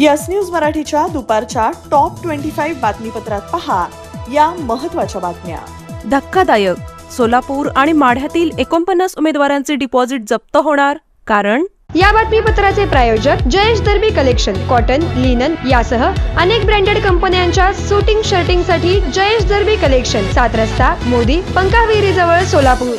Yes news मराठीच्या दुपारच्या top twenty five बातमीपत्रात पहा या महत्त्वाच्या बातम्या. धक्कादायक. सोलापूर आणि माढ्यातील एकोणपन्नास उमेदवारांचे डिपॉझिट जप्त होणार कारण? या बातमीपत्राचे प्रायोजक Jayesh Darbi collection cotton linen यासह अनेक ब्रँडेड कंपन्यांच्या सुटिंग शर्टिंगसाठी जयेश दर्बी कलेक्शन सात रस्ता मोदी पंकाविरी जवळ सोलापूर.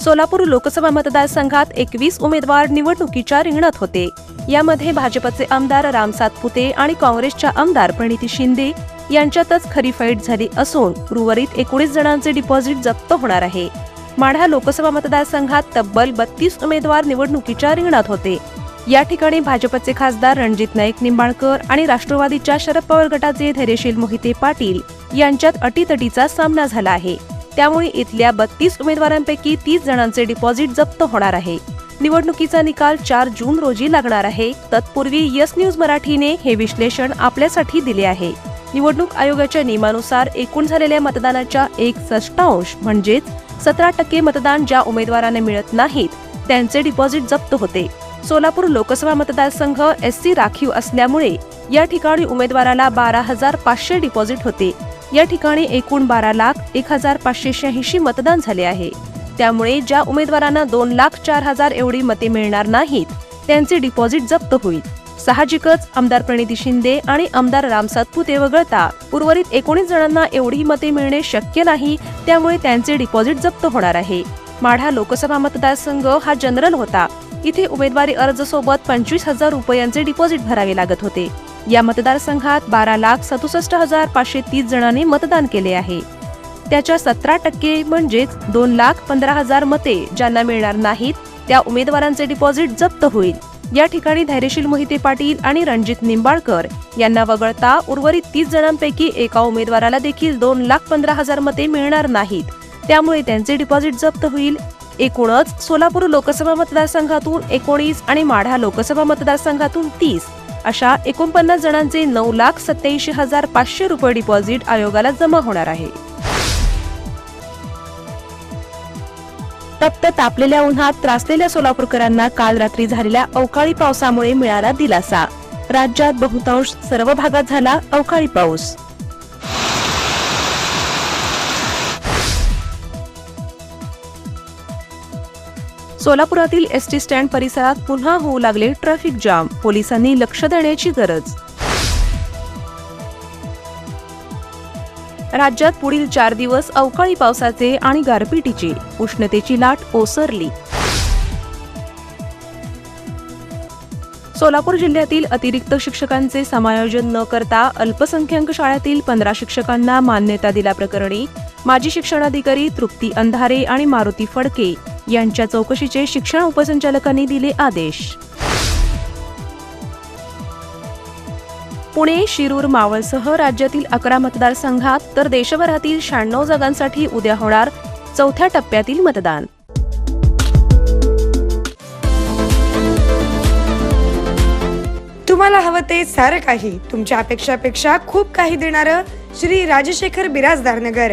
सोलापूर लोकसभा मतदारसंघात एकवीस उमेदवार निवडणुकीच्या रिंगणात होते. यामध्ये भाजपचे आमदार राम सातपुते आणि काँग्रेसच्या आमदार प्रणिती शिंदे यांच्यातच खरी फाईट झाली असून उर्वरित एकोणीस जणांचे डिपॉझिट जप्त होणार आहे. माढा लोकसभा मतदारसंघात तब्बल बत्तीस उमेदवार निवडणुकीच्या रिंगणात होते. या ठिकाणी भाजपचे खासदार रणजित नाईक निंबाळकर आणि राष्ट्रवादीच्या शरद पवार गटाचे धैर्यशील मोहिते पाटील यांच्यात अटीतटीचा सामना झाला आहे. त्यामुळे इथल्या बत्तीस उमेदवारांपैकी तीस जणांचे डिपॉझिट जप्त होणार आहे. निवडणुकीचा निकाल चार जून रोजी लागणार आहे. तत्पूर्वी यस न्यूज मराठीने हे विश्लेषण आपल्यासाठी दिले आहे. निवडणूक आयोगाच्या नियमानुसार एकूण झालेल्या मतदानाच्या एक षष्टांश म्हणजेच सतरा टक्के मतदान ज्या उमेदवारांना मिळत नाहीत त्यांचे डिपॉझिट जप्त होते. सोलापूर लोकसभा मतदारसंघ एस सी राखीव असल्यामुळे या ठिकाणी उमेदवाराला बारा हजार पाचशे डिपॉझिट होते. या ठिकाणी एकूण बारा लाख एक हजार पाचशे शहाऐंशी मतदान झाले आहे. त्यामुळे ज्या उमेदवारांना दोन लाख चार हजार एवढी मते मिळणार नाहीत त्यांचे डिपॉझिट जप्त होईल. साहजिकच आमदार प्रणिती शिंदे आणि आमदार राम सातपुते वगळता उर्वरित एकोणीस जणांना एवढी मते मिळणे शक्य नाही त्यामुळे त्यांचे डिपॉझिट जप्त होणार आहे. माढा लोकसभा मतदारसंघ हा जनरल होता. इथे उमेदवारी अर्ज सोबत पंचवीस हजार रुपयांचे डिपॉझिट भरावे लागत होते. या मतदारसंघात बारा लाख सदुसष्ट हजार पाचशे तीस जणांनी मतदान केले आहे. त्याच्या सतरा टक्के म्हणजेच दोन लाख पंधरा हजार मते ज्यांना मिळणार नाहीत त्या उमेदवारांचे डिपॉझिट जप्त होईल. या ठिकाणी धैर्यशील मोहिते पाटील आणि रणजित निंबाळकर यांना वगळता उर्वरित तीस जणांपैकी एका उमेदवाराला देखील दोन लाख पंधरा हजार मते मिळणार नाहीत. त्यामुळे त्यांचे डिपॉझिट जप्त होईल. एकूणच सोलापूर लोकसभा मतदारसंघातून एकोणीस आणि माढा लोकसभा मतदारसंघातून तीस. अशा एकोणपन्नास जणांचे नऊ लाख सत्याऐंशी हजार पाचशे रुपये डिपॉझिट आयोगाला जमा होणार आहे. तप्त तापलेल्या उन्हात त्रासलेल्या सोलापूरकरांना काल रात्री झालेल्या अवकाळी पावसामुळे मिळाला दिलासा. राज्यात बहुतांश सर्व भागात झाला अवकाळी पाऊस. सोलापुरातील एस टी स्टँड परिसरात पुन्हा होऊ लागले ट्रॅफिक जाम. पोलिसांनी लक्ष देण्याची गरज. राज्यात पुढील चार दिवस अवकाळी पावसाचे आणि गारपिटीची उष्णतेची लाट ओसरली. सोलापूर जिल्ह्यातील अतिरिक्त शिक्षकांचे समायोजन न करता अल्पसंख्याक शाळेतील पंधरा शिक्षकांना मान्यता दिल्याप्रकरणी माजी शिक्षणाधिकारी तृप्ती अंधारे आणि मारुती फडके यांच्या चौकशीचे शिक्षण उपसंचालकांनी दिले आदेश. पुणे शिरूर मावळसह राज्यातील अकरा मतदारसंघात तर देशभरातील शहाण्णव जागांसाठी उद्या होणार चौथ्या टप्प्यातील मतदान. तुम्हाला हवं ते सारं काही तुमच्या अपेक्षापेक्षा खूप काही देणारं श्री राजशेखर बिराजदार नगर.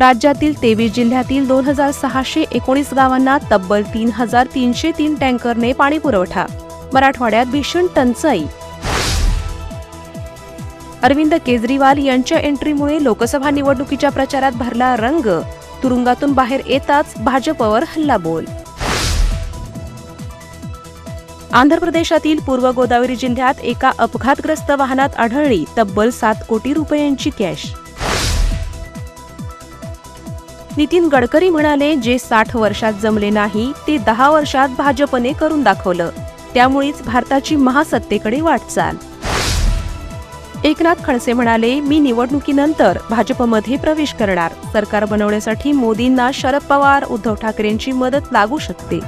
राज्यातील तेवीस जिल्ह्यातील दोन हजार सहाशे एकोणीस गावांना तब्बल तीन हजार तीनशे तीन टँकरने पाणी पुरवठा. मराठवाड्यात भीषण टंचाई. अरविंद केजरीवाल यांच्या एंट्रीमुळे लोकसभा निवडणुकीच्या प्रचारात भरला रंग. तुरुंगातून बाहेर येताच भाजपवर हल्लाबोल. आंध्र प्रदेशातील पूर्व गोदावरी जिल्ह्यात एका अपघातग्रस्त वाहनात आढळली तब्बल सात कोटी रुपयांची कॅश. नितीन गडकरी म्हणाले जे साठ वर्षात जमले नाही ते दहा वर्षात भाजपने करून दाखवलं. त्यामुळेच भारताची महासत्तेकडे वाटचाल. एकनाथ खडसे म्हणाले मी निवडणुकीनंतर भाजपमध्ये प्रवेश करणार. सरकार बनवण्यासाठी मोदींना शरद पवार उद्धव ठाकरेंची मदत लागू शकते.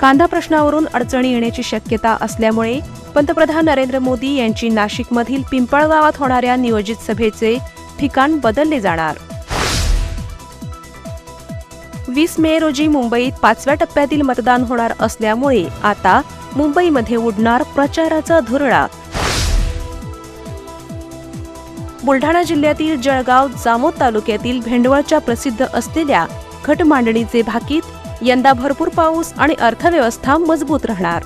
कांदा प्रश्नावरून अडचणी येण्याची शक्यता असल्यामुळे पंतप्रधान नरेंद्र मोदी यांची नाशिकमधील पिंपळगावात होणाऱ्या नियोजित सभेचे ठिकाण बदलले जाणार. वीस मे रोजी मुंबईत पाचव्या टप्प्यातील मतदान होणार असल्यामुळे आता मुंबईमध्ये उडणार प्रचाराचा धुरळा. बुलढाणा जिल्ह्यातील जळगाव जामोद तालुक्यातील भेंडवळच्या प्रसिद्ध असलेल्या घटमांडणीचे भाकीत यंदा भरपूर पाऊस आणि अर्थव्यवस्था मजबूत राहणार.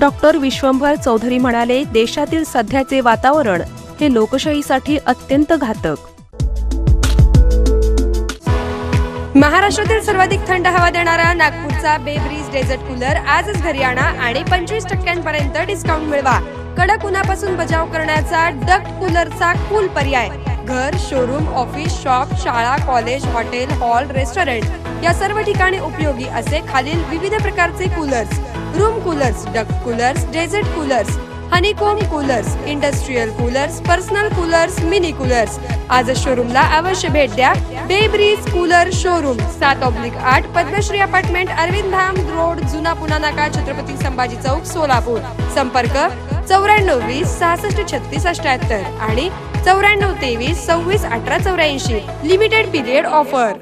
डॉक्टर विश्वंभर चौधरी म्हणाले देशातील सध्याचे वातावरण हे लोकशाहीसाठी अत्यंत घातक. महाराष्ट्रातील सर्वाधिक थंड हवा देणारा नागपूरचा बेब्रीज डेझर्ट कूलर आजच घरी आणा आणि पंचवीस टक्क्यांपर्यंत डिस्काउंट मिळवा. कडक उन्हापासून बचाव करण्याचा डक्ट कूलरचा कूल पर्याय. घर शोरूम ऑफिस शॉप शाळा कॉलेज हॉटेल हॉल रेस्टॉरंट या सर्व ठिकाणी उपयोगी असे खालील विविध प्रकारचे coolers room coolers duct coolers desert coolers honeycomb coolers industrial coolers personal coolers mini coolers आज शोरूमला अवश्य भेट द्या. बेब्रीज कूलर शोरूम सात ऑब्लिक आठ पद्मश्री अपार्टमेंट अरविंद धाम रोड जुना पुणा नाका छत्रपती संभाजी चौक सोलापूर. संपर्क चौऱ्याण्णव वीस सहासष्ट छत्तीस अठ्याहत्तर आणि चौऱ्याण्णव तेवीस सव्वीस अठरा चौऱ्याऐंशी. लिमिटेड पिरियड ऑफर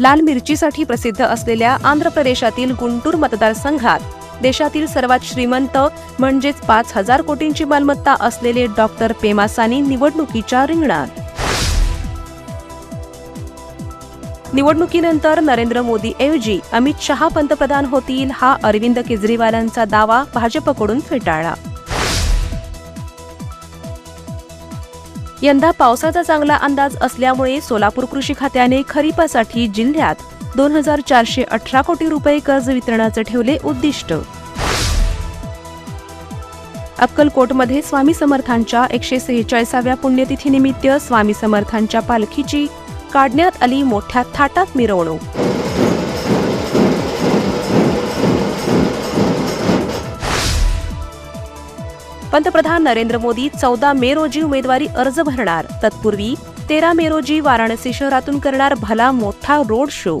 लाल मिरचीसाठी प्रसिद्ध असलेल्या आंध्र प्रदेशातील गुंटूर मतदारसंघात देशातील सर्वात श्रीमंत म्हणजेच पाच हजार कोटींची मालमत्ता असलेले डॉक्टर पेमासानी निवडणुकीच्या रिंगणात. निवडणुकीनंतर नरेंद्र मोदी ऐवजी अमित शहा पंतप्रधान होतील हा अरविंद केजरीवालांचा दावा भाजपकडून फेटाळला. यंदा पावसाचा चांगला अंदाज असल्यामुळे सोलापूर कृषी खात्याने खरीपासाठी जिल्ह्यात दोन हजार चारशे अठरा कोटी रुपये कर्ज वितरणाचं ठेवले उद्दिष्ट. अक्कलकोटमध्ये स्वामी समर्थांच्या एकशे सेहेचाळीसाव्या पुण्यतिथीनिमित्त स्वामी समर्थांच्या पालखीची काढण्यात आली मोठ्या थाटात मिरवणूक. पंतप्रधान नरेंद्र मोदी चौदा मे रोजी उमेदवारी अर्ज भरणार. तत्पूर्वी तेरा मे रोजी वाराणसी शहरातून करणार भला मोठा road show.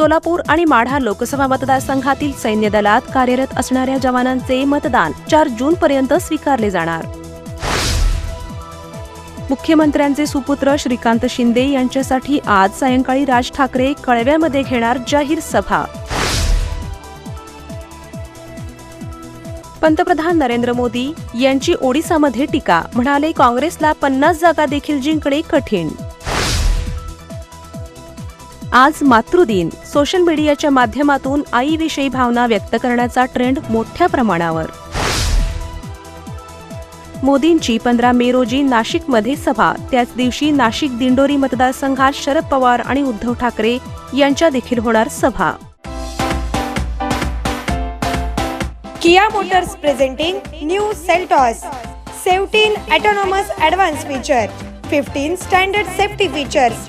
सोलापूर आणि माढा लोकसभा मतदारसंघातील सैन्य दलात कार्यरत असणाऱ्या जवानांचे मतदान चार जून पर्यंत स्वीकारले जाणार. मुख्यमंत्र्यांचे सुपुत्र श्रीकांत शिंदे यांच्यासाठी आज सायंकाळी राज ठाकरे कळव्यामध्ये घेणार जाहीर सभा. पंतप्रधान नरेंद्र मोदी यांची ओडिसामध्ये टीका म्हणाले काँग्रेसला पन्नास जागा देखील जिंकणे कठीण. आज मातृदिन. सोशल मीडियाच्या माध्यमातून आईविषयी भावना व्यक्त करण्याचा ट्रेंड मोठ्या प्रमाणावर. मोदींची पंधरा मे रोजी नाशिकमध्ये सभा. त्याच दिवशी नाशिक दिंडोरी मतदारसंघात शरद पवार आणि उद्धव ठाकरे यांच्या देखील होणार सभा. Kia motors presenting new Seltos. Seventeen autonomous advance feature. Fifteen standard safety features.